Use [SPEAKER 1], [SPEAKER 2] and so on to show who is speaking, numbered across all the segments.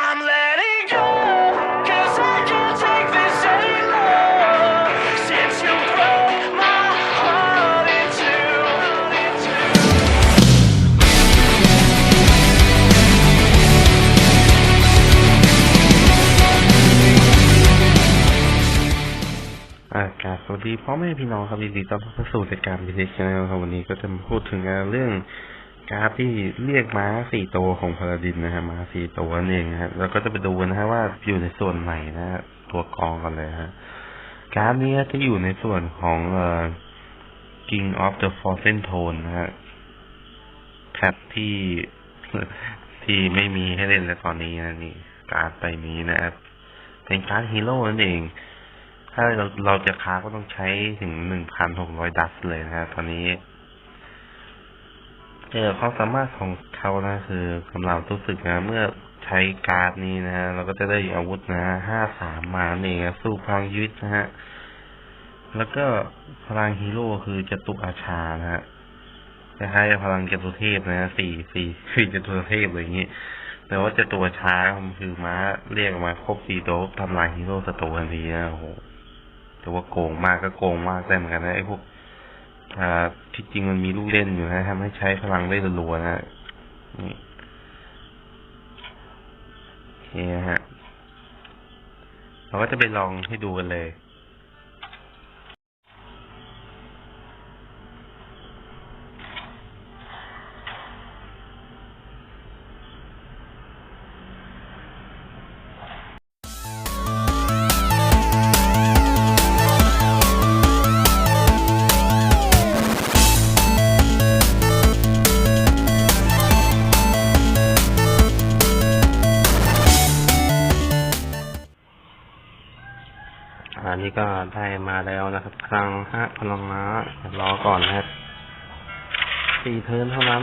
[SPEAKER 1] I'm letting go, cause I can't take this anymore. Since you broke my heart in two.
[SPEAKER 2] Ah, อากาศสวัสดีพ่อแม่พี่น้องครับยินดีต้อนรับเข้าสู่รายการพิเศษนะครับวันนี้ก็จะมาพูดถึงเรื่อง การ์ดที่เรียกม้าสี่ตัวของพาราดินนะฮะม้าสี่ตัวนั่นเองฮะแล้วก็จะไปดูนะฮะว่าอยู่ในส่วนไหนนะฮะตัวกองกันเลยฮะการ์ดนี้จะอยู่ในส่วนของเอ่อ King of the Frozen Tone นะฮะแพทที่ที่ไม่มีให้เล่นแล้วตอนนี้นะนี่การ์ดใบนี้นะครับ เป็นการ์ดฮีโร่นั่นเอง ถ้าเราเราจะค้าก็ต้องใช้ถึงหนึ่งพันหกร้อยดัสเลยนะฮะตอนนี้ เออความสามารถของเขานะคือสำหรับรู้สึกนะเมื่อใช้การ์ดนี้นะเราก็จะได้อาวุธนะห้าสามมาเองนะสู้พลังยุทธนะฮะแล้วก็พลังฮีโร่คือจตุอาชานะฮะคล้ายๆพลังจตุเทพนะสี่สี่สี่จตุเทพอะไรอย่างนี้แต่ว่าจตุอาชามันคือม้าเรียกมาครบสี่ตัวทำลายฮีโร่ศัตรูทันทีนะโอ้โหแต่ว่าโกงมากก็โกงมากได้เหมือนกันนะไอ้พวก อ่าที่จริงมันมีลูกเล่นอยู่นะทำให้ใช้พลังได้รัวๆนะนี่โอเคนะฮะ เราก็จะไปลองให้ดูกันเลย นนี้ก็ได้มาแล้วนะครับ ครั้งห้าพลังม้ารอก่อนนะครับสี่เทินเท่านั้น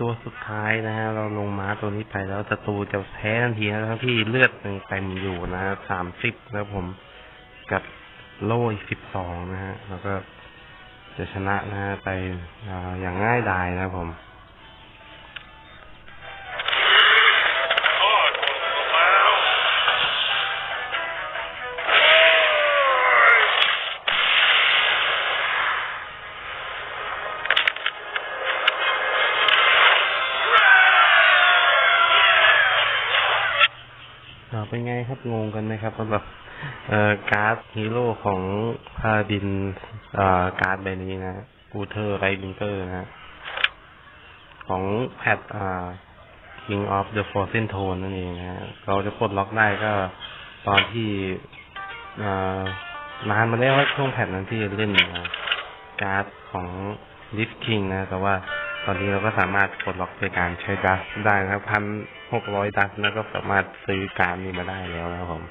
[SPEAKER 3] ตัวสุด
[SPEAKER 2] ท้ายนะฮะเราลงม้าตัวนี้ไปแล้วศัตรูจะแพ้ทันทีนะทั้งที่เลือดยังเต็มอยู่นะฮะสามสิบแล้วผมกับโล่อีกสิบสองนะฮะแล้วก็จะชนะนะฮะไปออย่างง่ายดายนะครับผม เป็นไงครับงงกันไหมครับสำหรับเอ่อการ์ดฮีโร่ของพาดินเอ่อการ์ดใบนี้นะกูเทอร์ไรบิงเกอร์นะของแพทอ่า King of the Frozen Tone นั่นเองนะเราจะปลดล็อกได้ก็ตอนที่อ่านานมาแล้วว่ช่วงแพทนั้นที่เล่นอ่าการ์ดของ Lift King นะ แต่ว่า ตอนนี้เราก็สามารถปลดล็อกโดยการใช้ดัสได้นะครับพันหกร้อยดัสแล้วก็สามารถซื้อการนี้มาได้แล้วนะครับผม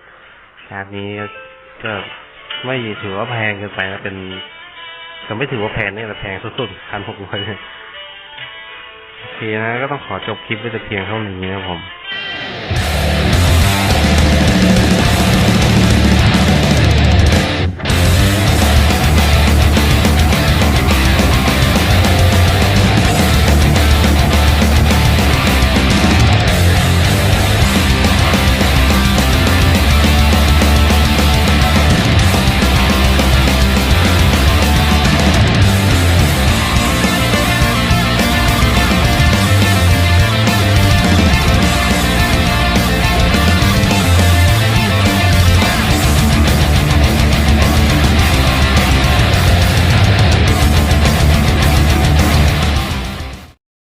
[SPEAKER 2] การนี้ก็ไม่ถือว่าแพงเกินไปนะเป็นก็ไม่ถือว่าแพงเนี่ยแต่แพงสุดๆพันหกร้อยโอเคนะก็ต้องขอจบคลิปไว้แต่เพียงเท่านี้นะครับผม